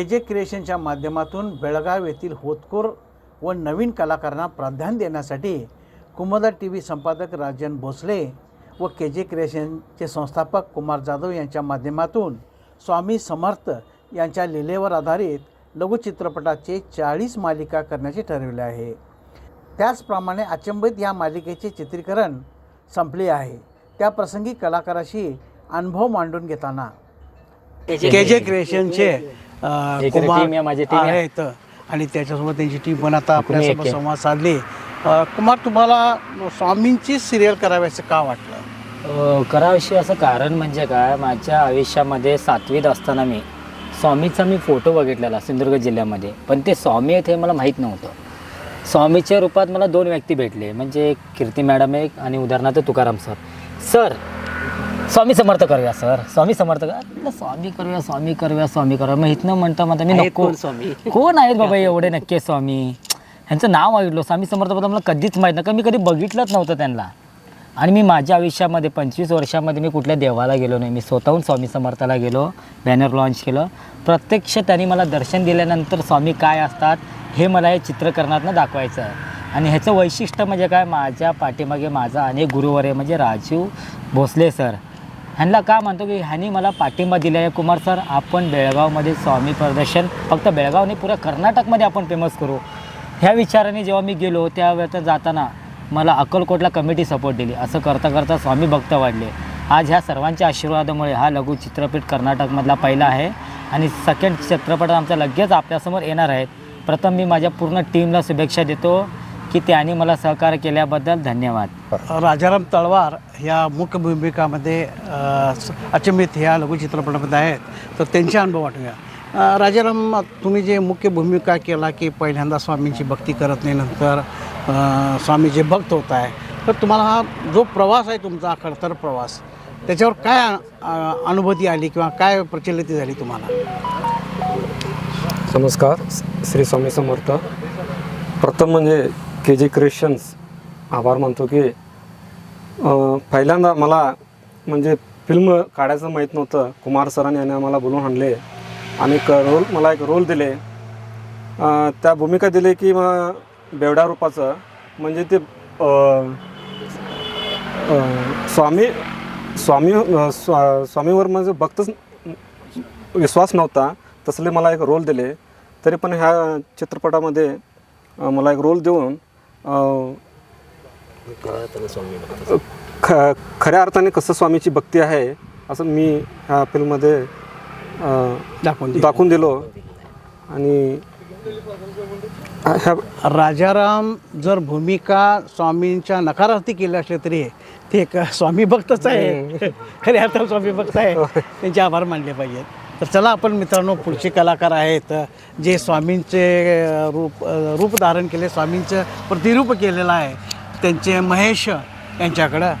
के जे क्रिएशनच्या माध्यमातून बेळगाव येथील होतकोर व नवीन कलाकारांना प्राधान्य देण्यासाठी कुमुदा टी व्ही संपादक राजन भोसले व के जे क्रिएशनचे संस्थापक कुमार जाधव यांच्या माध्यमातून स्वामी समर्थ यांच्या लिलेवर आधारित लघुचित्रपटाचे चाळीस मालिका करण्याचे ठरविले आहे. त्याचप्रमाणे अचंबित या मालिकेचे चित्रीकरण संपले आहे. त्याप्रसंगी कलाकाराशी अनुभव मांडून घेताना के जे क्रिएशनचे एक कुमार team आहे, माझी team आहे. आहेत. आणि त्याच्यासोबत त्यांची टीम पण आता एक आपल्यासोबत आहे. संवाद साधली. अ, कुमार तुम्हाला स्वामींची सिरियल कराव्याचं का वाटलं? अ, कराविषयी असं कारण म्हणजे काय माझ्या आयुष्यामध्ये सातवीत असताना मी स्वामीचा मी फोटो बघितलेला सिंधुदुर्ग जिल्ह्यामध्ये. पण ते स्वामी आहेत हे मला माहीत नव्हतं. स्वामीच्या रूपात मला दोन व्यक्ती भेटले. म्हणजे कीर्ती मॅडम एक आणि उदाहरणार्थ तुकाराम सर. सर स्वामी समर्थ करूया सर. स्वामी समर्थ म्हटलं, स्वामी करूया स्वामी करूया स्वामी करूया. मग इथनं म्हणता म्हणता मी नको स्वामी? कोण आहेत बाबा एवढे नक्की स्वामी? ह्यांचं नाव ऐकलो. स्वामी समर्थबद्दल मला कधीच माहीत नाही कारण मी कधी बघितलंच नव्हतं त्यांना. आणि मी माझ्या आयुष्यामध्ये पंचवीस वर्षामध्ये मी कुठल्या देवाला गेलो नाही. मी स्वतःहून स्वामी समर्थाला गेलो बॅनर लॉन्च केलं. प्रत्यक्ष त्यांनी मला दर्शन दिल्यानंतर स्वामी काय असतात हे मला हे चित्रकरणातनं दाखवायचं. आहे आणि ह्याचं वैशिष्ट्य म्हणजे काय? माझ्या पाठीमागे माझा अनेक गुरुवर्य म्हणजे राजीव भोसले सर. ह्यांना का म्हणतो की ह्यांनी मला पाठिंबा दिला आहे? कुमार सर आपण बेळगावमध्ये स्वामी प्रदर्शन फक्त बेळगाव नाही पुऱ्या कर्नाटकमध्ये आपण फेमस करू. ह्या विचाराने जेव्हा मी गेलो त्यावेळेत जाताना मला अक्कलकोटला कमिटी सपोर्ट दिली. असं करता करता स्वामी भक्त वाढले. आज ह्या सर्वांच्या आशीर्वादामुळे हा लघु चित्रपट कर्नाटकमधला पहिला आहे आणि सेकंड चित्रपट आमचा लगेच आपल्यासमोर येणार आहेत. प्रथम मी माझ्या पूर्ण टीमला शुभेच्छा देतो. की त्यांनी मला सहकार्य केल्याबद्दल धन्यवाद. राजाराम तळवार ह्या मुख्य भूमिकामध्ये अ, स- अचंबित ह्या लघुचित्रपटामध्ये आहेत. तर त्यांचे अनुभव वाटूया अ, राजाराम तुम्ही जे मुख्य भूमिका केला की पहिल्यांदा स्वामींची भक्ती करत नाही नंतर अ, स्वामीचे भक्त होत आहे तर तुम्हाला हा जो प्रवास आहे तुमचा खडतर प्रवास त्याच्यावर काय अ, अनुभूती आली किंवा काय प्रचलिती झाली तुम्हाला? नमस्कार श्री स्वामी समर्थ. प्रथम म्हणजे के जे क्रिश्चन्स आभार मानतो की पहिल्यांदा मला म्हणजे फिल्म काढायचं माहीत नव्हतं. कुमार सरांनी याने आम्हाला बोलून आणले आणि एक रोल मला एक रोल दिले. त्या भूमिका दिले की मग बेवड्या रूपाचं. म्हणजे ते स्वामी स्वामी स्वा स्वामीवर माझं भक्तच विश्वास नव्हता. तसले मला एक रोल दिले. तरी पण ह्या चित्रपटामध्ये मला एक रोल देऊन अं, ख खऱ्या अर्थाने कसं स्वामीची भक्ती आहे असं मी ह्या फिल्ममध्ये अं, दाखवून दिलं. दाखवून दिलो. आणि ह्या राजाराम जर भूमिका स्वामींच्या नकारार्थी केली असले तरी ते एक स्वामी भक्तच आहे. खरे अर्थात स्वामी भक्त आहे. त्यांचे आभार मानले पाहिजेत. तर चला आपण मित्रांनो पुढचे कलाकार आहेत जे स्वामींचे रूप रूप धारण केले स्वामींचं प्रतिरूप केलेलं आहे त्यांचे महेश यांच्याकडं.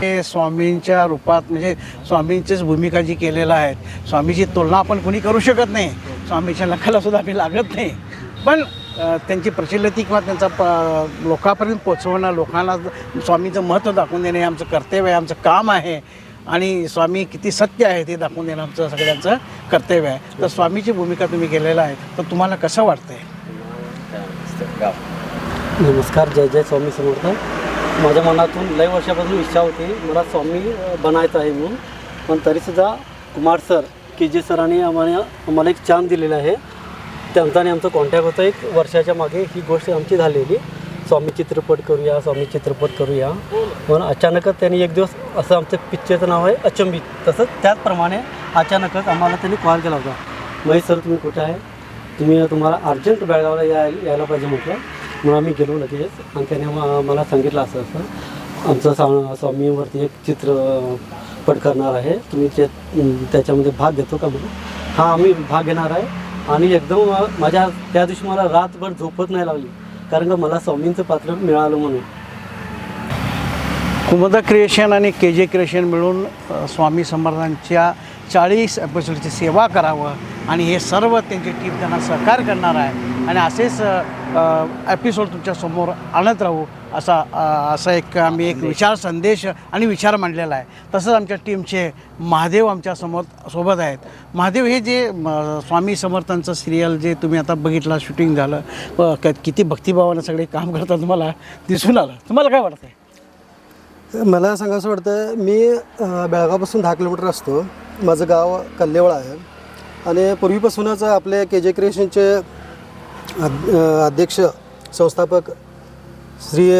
हे स्वामींच्या रूपात म्हणजे स्वामींचीच भूमिका जी केलेलं आहे स्वामीची तुलना आपण कोणी करू शकत नाही स्वामीच्या लखालासुद्धा आम्ही लागत नाही. पण त्यांची प्रचलिती किंवा त्यांचा प लोकांपर्यंत पोचवणं लोकांना स्वामीचं महत्त्व दाखवून देणे हे आमचं कर्तव्य आहे आमचं काम आहे. आणि स्वामी किती सत्य आहे ते दाखवून देणं आमचं सगळ्यांचं कर्तव्य आहे. तर स्वामीची भूमिका तुम्ही केलेला आहे तर तुम्हाला कसं वाटतंय? नमस्कार जय जय स्वामी समर्थ. माझ्या मनातून लय वर्षापासून इच्छा होती मला स्वामी बनायचं आहे म्हणून. पण तरीसुद्धा कुमार सर के जे सरांनी आम्हाला आम्हाला एक चान्स दिलेला आहे. त्यांचा आणि आमचं कॉन्टॅक्ट होतं एक वर्षाच्या मागे ही गोष्ट आमची झालेली. स्वामी चित्रपट करूया स्वामी चित्रपट करूया. पण अचानकच त्यांनी एक दिवस असं आमचं पिक्चरचं नाव आहे अचंबित. तसंच त्याचप्रमाणे अचानकच आम्हाला त्यांनी कॉल केला होता. महेश सर तुम्ही कुठे आहे? तुम्ही तुम्हाला अर्जंट बेळगावला या यायला पाहिजे म्हटलं. म्हणून आम्ही गेलो लगेच. आणि त्याने म- मला सांगितलं असं असं. आमचं सा स्वामीवरती एक चित्रपट करणार आहे. तुम्ही ते त्याच्यामध्ये भाग घेतो का म्हणून? हां आम्ही भाग घेणार आहे. आणि एकदम माझ्या त्या दिवशी मला रातभर झोपत नाही लागली. कारण का मला स्वामींचं पात्र मिळालं म्हणून. कुमुदा क्रिएशन आणि के जे क्रिएशन मिळून स्वामी समर्थांच्या चाळीस एपिसोडची सेवा करावं आणि हे सर्व त्यांची टीम त्यांना सहकार करणार आहे. आणि असेच एपिसोड तुमच्यासमोर आणत राहू असा असा एक आम्ही एक विचार संदेश आणि विचार मांडलेला आहे. तसंच आमच्या टीमचे महादेव आमच्यासमोर सोबत आहेत. महादेव हे जे स्वामी समर्थांचं सिरियल जे तुम्ही आता बघितलं शूटिंग झालं किती भक्तिभावानं सगळे काम करतात तुम्हाला दिसून आलं. तुम्हाला काय वाटतंय? मला सांगायचं वाटतं मी बेळगावपासून दहा किलोमीटर असतो. माझं गाव कल्लेवळ आहे. आणि पूर्वीपासूनच आपले के जे क्रिएशनचे अध्यक्ष संस्थापक श्री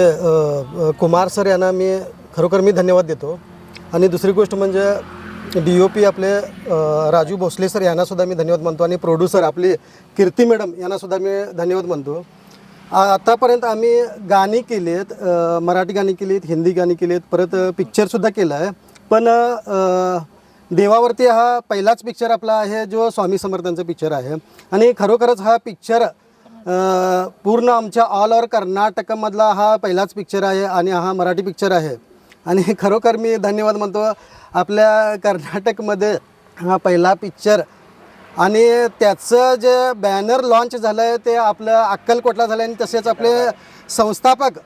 कुमार सर यांना मी खरोखर मी धन्यवाद देतो. आणि दुसरी गोष्ट म्हणजे डी ओ पी आपले राजू भोसले सर यांनासुद्धा मी धन्यवाद मानतो आणि प्रोड्युसर आपली कीर्ती मॅडम यांनासुद्धा मी धन्यवाद मानतो. आत्तापर्यंत आतापर्यंत आम्ही गाणी केलीत आहेत मराठी गाणी केलीत हिंदी गाणी केलीत परत पिक्चरसुद्धा केलं आहे पण देवावरती हा पहिलाच पिक्चर आपला आहे जो स्वामी समर्थांचा पिक्चर आहे. आणि खरोखरच हा पिक्चर पूर्ण आमच्या ऑल ओव्हर कर्नाटकमधला हा पहिलाच पिक्चर आहे आणि हा मराठी पिक्चर आहे. आणि खरोखर मी धन्यवाद म्हणतो आपल्या कर्नाटकमध्ये हा पहिला पिक्चर आणि त्याचं जे बॅनर लॉन्च झालं आहे ते आपलं अक्कलकोटला झालं आणि तसेच आपले संस्थापक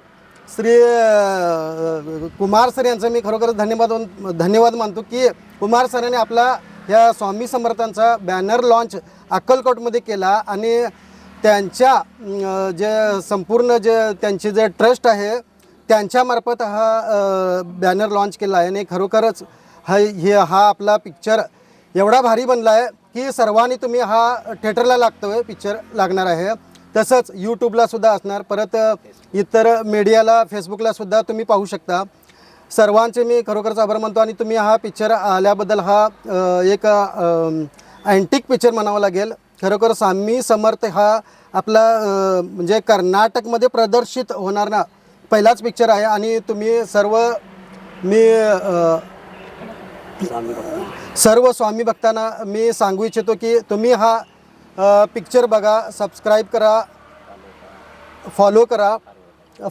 श्री कुमार सर यांचं मी खरोखर धन्यवाद धन्यवाद मानतो की कुमार सरांनी आपला या स्वामी समर्थांचा बॅनर लॉन्च अक्कलकोटमध्ये केला आणि त्यांच्या जे संपूर्ण जे त्यांचे जे ट्रस्ट आहे त्यांच्यामार्फत हा बॅनर लॉन्च केला आहे. आणि खरोखरच हा हे हा आपला पिक्चर एवढा भारी बनला आहे की सर्वांनी तुम्ही हा थिएटरला लागतो आहे पिक्चर लागणार आहे. तसंच यूट्यूबला सुद्धा असणार. परत इतर मीडियाला फेसबुकला सुद्धा तुम्ही पाहू शकता. सर्वांचे मी खरोखरच आभार मानतो. आणि तुम्ही हा पिक्चर आल्याबद्दल हा एक अँटिक पिक्चर म्हणावा लागेल. खरोखर स्वामी समर्थ हा आपला म्हणजे कर्नाटकमध्ये प्रदर्शित होणार ना पहिलाच पिक्चर आहे आणि तुम्ही सर्व मी सर्व स्वामी भक्तांना मी सांगू इच्छितो की तुम्ही हा पिक्चर बघा सबस्क्राईब करा फॉलो करा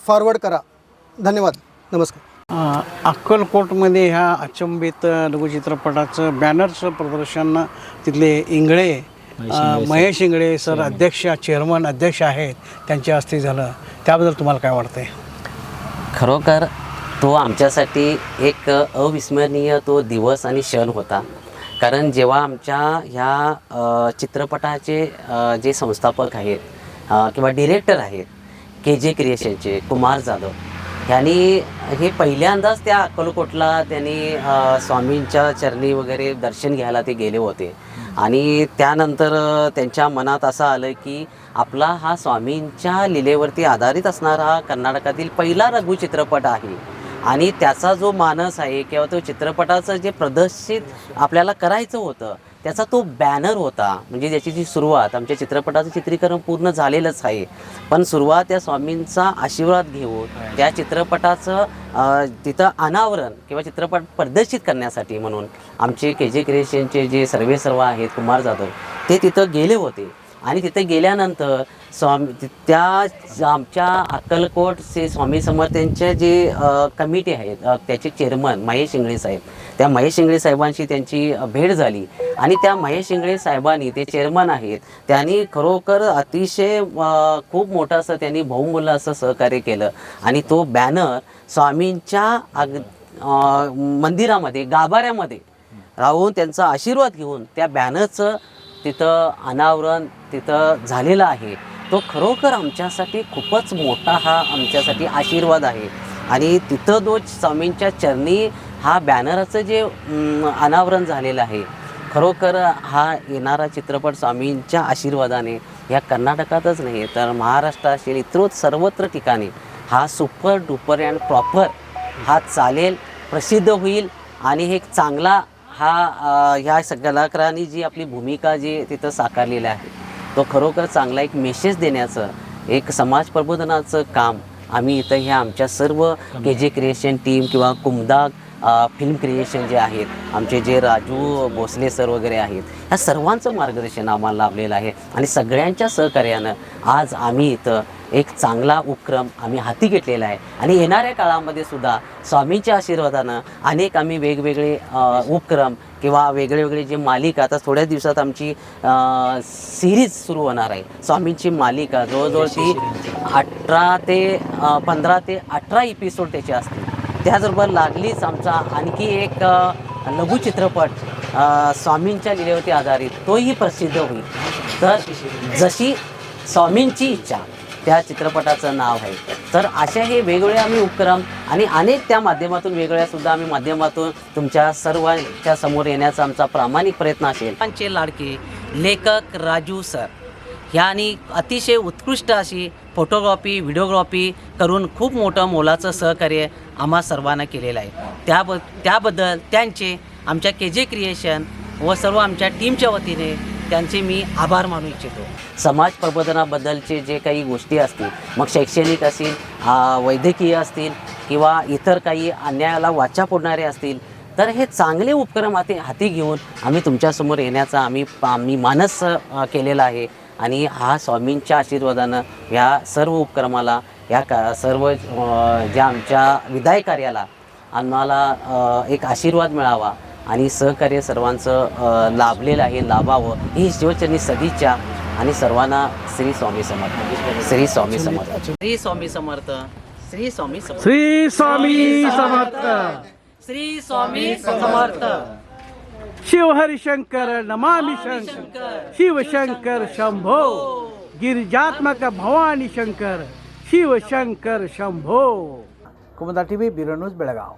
फॉरवर्ड करा. धन्यवाद. नमस्कार. अक्कलकोटमध्ये ह्या अचंबित लघुचित्रपटाचं बॅनरचं प्रदर्शन तिथले इंगळे महेश इंगळे सर. अध्यक्ष चेअरमन अध्यक्ष आहेत. त्यांच्या हस्ते झालं. त्याबद्दल तुम्हाला काय वाटतंय? खरोखर तो आमच्यासाठी एक अविस्मरणीय तो दिवस आणि क्षण होता. कारण जेव्हा आमच्या ह्या चित्रपटाचे जे संस्थापक आहेत किंवा डिरेक्टर आहेत के जे क्रिएशनचे कुमार जाधव ह्यांनी हे पहिल्यांदाच त्या अक्कलकोटला त्यांनी स्वामींच्या चरणी वगैरे दर्शन घ्यायला ते गेले होते. आणि त्यानंतर त्यांच्या मनात असं आलं की आपला हा स्वामींच्या लिलेवरती आधारित असणारा कर्नाटकातील पहिला लघु चित्रपट आहे. आणि त्याचा जो मानस आहे किंवा तो चित्रपटाचं जे प्रदर्शित आपल्याला करायचं होतं त्याचा तो बॅनर होता. म्हणजे त्याची जी सुरुवात आमच्या चित्रपटाचं चित्रीकरण पूर्ण झालेलंच आहे. पण सुरुवात या स्वामींचा आशीर्वाद घेऊन त्या चित्रपटाचं तिथं अनावरण किंवा चित्रपट प्रदर्शित करण्यासाठी म्हणून आमचे के जे क्रिएशनचे जे सर्वे सर्व आहेत कुमार जाधव ते तिथं गेले होते. आणि तिथे गेल्यानंतर स्वामी त्या आमच्या अक्कलकोट से स्वामी समर्थांच्या जे कमिटी आहेत त्याचे चेअरमन महेश इंगळे साहेब त्या महेश इंगळे साहेबांशी त्यांची भेट झाली. आणि त्या महेश इंगळे साहेबांनी ते चेअरमन आहेत त्यांनी खरोखर अतिशय खूप मोठं असं त्यांनी बहुमूल्य असं सहकार्य केलं. आणि तो बॅनर स्वामींच्या अग मंदिरामध्ये गाभाऱ्यामध्ये राहून त्यांचा आशीर्वाद घेऊन त्या बॅनरचं तिथं अनावरण तिथं झालेलं आहे. तो खरोखर आमच्यासाठी खूपच मोठा हा आमच्यासाठी आशीर्वाद आहे. आणि तिथं जो स्वामींच्या चरणी हा बॅनराचं जे अनावरण झालेलं आहे खरोखर हा येणारा चित्रपट स्वामींच्या आशीर्वादाने या कर्नाटकातच नाही तर महाराष्ट्र असेल सर्वत्र ठिकाणी हा सुपर डुपर अँड प्रॉपर हा चालेल प्रसिद्ध होईल आणि हे एक चांगला हा ह्या स- कलाकारांनी जी आपली भूमिका जी तिथं साकारलेली आहे तो खरोखर चांगला एक मेसेज देण्याचं एक समाज प्रबोधनाचं काम आम्ही इथं ह्या आमच्या सर्व के जे क्रिएशन टीम किंवा कुमदा अ, फिल्म क्रिएशन जे आहेत आमचे जे राजू भोसले सर वगैरे आहेत ह्या सर्वांचं मार्गदर्शन आम्हाला लाभलेलं आहे. आणि सगळ्यांच्या सहकार्यानं आज आम्ही इथं एक चांगला उपक्रम आम्ही हाती घेतलेला आहे. आणि येणाऱ्या काळामध्ये सुद्धा स्वामींच्या आशीर्वादानं अनेक आम्ही वेगवेगळे उपक्रम किंवा वेगळे वेगळे जे मालिका आता थोड्या दिवसात आमची सिरीज सुरू होणार आहे. स्वामींची मालिका जवळजवळ ती अठरा ते पंधरा ते अठरा एपिसोड त्याचे असतील. त्याचबरोबर लागलीच आमचा आणखी एक लघुचित्रपट स्वामींच्या लिलेवरती आधारित तोही प्रसिद्ध होईल. तर जशी स्वामींची इच्छा त्या चित्रपटाचं नाव आहे. तर अशा हे वेगवेगळे आम्ही उपक्रम आणि अनेक त्या माध्यमातून वेगवेगळ्या सुद्धा आम्ही माध्यमातून तुमच्या सर्वांच्या समोर येण्याचा आमचा प्रामाणिक प्रयत्न असेल. आमचे लाडके लेखक राजू सर. ह्यानी अतिशय उत्कृष्ट अशी फोटोग्राफी व्हिडिओग्राफी करून खूप मोठं मोलाचं सहकार्य आम्हा सर्वांना केलेलं आहे. त्याब त्याबद्दल त्यांचे आमच्या के जे क्रिएशन व सर्व आमच्या टीमच्या वतीने त्यांचे मी आभार मानू इच्छितो. समाज प्रबोधनाबद्दलचे जे काही गोष्टी असतील मग शैक्षणिक असतील वैद्यकीय असतील किंवा इतर काही अन्यायाला वाचा फोडणारे असतील तर हे चांगले उपक्रम हाती हाती घेऊन आम्ही तुमच्यासमोर येण्याचा आम्ही आम्ही मानस केलेला आहे. आणि हा स्वामींच्या आशीर्वादानं ह्या सर्व उपक्रमाला या का सर्व ज्या आमच्या विदाय कार्याला आम्हाला एक आशीर्वाद मिळावा. आणि सहकार्य सर्वांचं लाभलेलं आहे लाभावं ही शिवचरणी सदिच्छा. आणि सर्वांना श्री स्वामी समर्थ. श्री स्वामी समर्थ. श्री स्वामी समर्थ. श्री स्वामी समर्थ. श्री स्वामी समर्थ. श्री स्वामी समर्थ. शिव हरिशंकर नमामि Shankar Shiv Shankar Shambho Girijatmak Bhavani Shankar Shiv Shankar Shambho. Kumuda TV bureau news Belgaum.